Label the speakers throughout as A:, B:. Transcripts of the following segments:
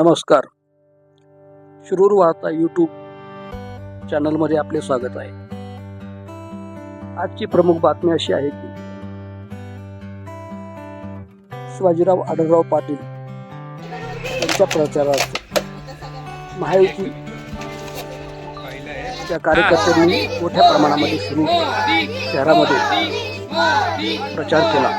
A: नमस्कार. शिरूर वार्ता यूट्यूब चॅनलमध्ये आपले स्वागत आहे. आजची प्रमुख बातमी अशी आहे की शिवाजीराव आढळराव पाटील यांच्या प्रचारार्थ महायुती त्या कार्यकर्त्यांनी मोठ्या प्रमाणामध्ये सुरू शहरामध्ये प्रचार केला.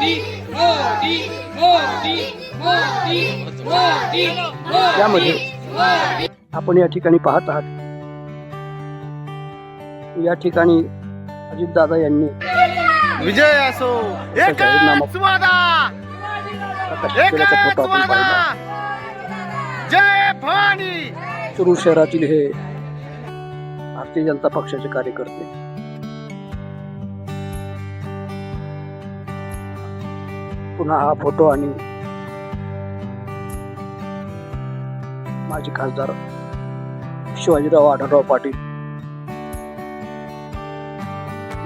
A: त्यामध्ये आपण या ठिकाणी पाहत आहात. या ठिकाणी अजितदादा यांनी
B: विजय असो जय भवानी!
A: शिरूर शहरातील हे भारतीय जनता पक्षाचे कार्यकर्ते पुन्हा हा फोटो आणि माजी खासदार शिवाजीराव आढळराव पाटील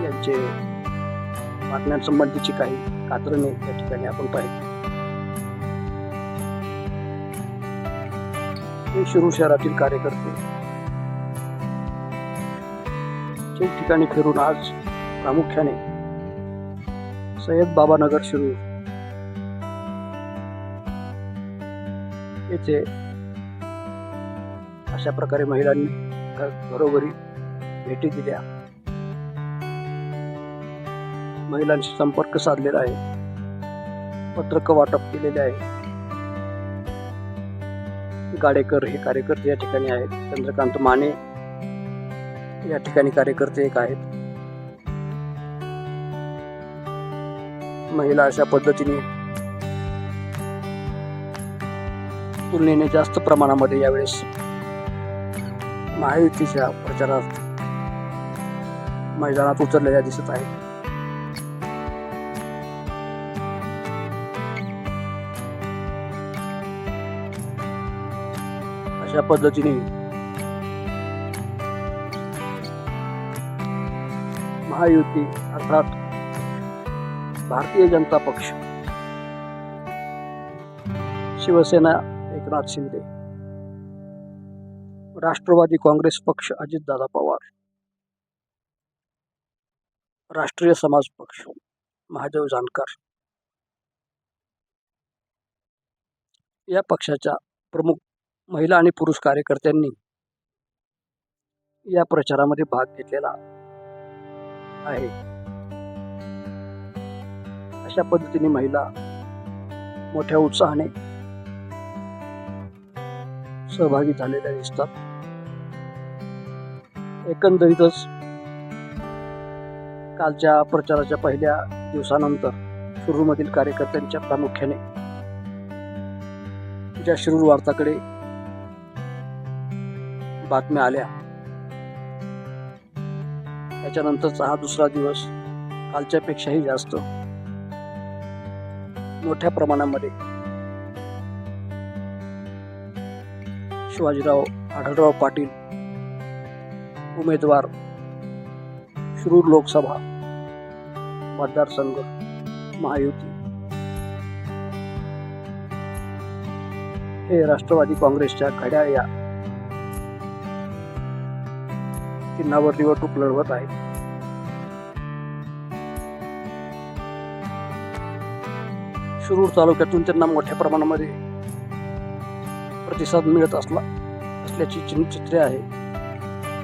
A: यांचे बातम्यांसंबंधीची काही कात्रणे या ठिकाणी आपण पाहिली. हे शिरूर शहरातील कार्यकर्ते. ठिकाणी फिरून आज प्रामुख्याने सय्यद बाबानगर शिरूर येथे अशा प्रकारे महिलांनी घरोघरी भेटी दिल्या. महिलांशी संपर्क साधलेला आहे. पत्रक वाटप केलेले आहे. गाडेकर हे कार्यकर्ते या ठिकाणी आहेत. चंद्रकांत माने या ठिकाणी कार्यकर्ते एक आहेत. महिला अशा पद्धतीने तुलनेने जास्त प्रमाणामध्ये यावेळेस महायुतीच्या प्रचारात मैदानात उतरलेल्या दिसत आहेत. अशा पद्धतीने महायुती अर्थात भारतीय जनता पक्ष शिवसेना एकनाथ शिंदे राष्ट्रवादी काँग्रेस पक्ष अजितदादा पवार. राष्ट्रीय समाज पक्ष महादेव जानकर. या पक्षाच्या प्रमुख महिला आणि पुरुष कार्यकर्त्यांनी या प्रचारामध्ये भाग घेतलेला आहे. अशा पद्धतीने महिला मोठ्या उत्साहाने सहभागी झालेल्या दिसतात. एकंदरीतच कालच्या प्रचाराच्या पहिल्या दिवसानंतर शिरूरमधील कार्यकर्त्यांच्या प्रामुख्याने ज्या शिरूर वार्ताकडे बातम्या आल्या त्याच्यानंतरचा हा दुसरा दिवस कालच्यापेक्षाही जास्त मोठ्या प्रमाणामध्ये शिवाजीराव आढळराव पाटील उमेदवार शिरूर लोकसभा मतदारसंघ महायुती. हे राष्ट्रवादी काँग्रेसच्या घड्याळ या चिन्हावर निवडणूक लढवत आहेत. शिरूर तालुक्यातून त्यांना मोठ्या प्रमाणामध्ये प्रतिसाद मिळत असला असल्याची चिन्ह चित्रे आहे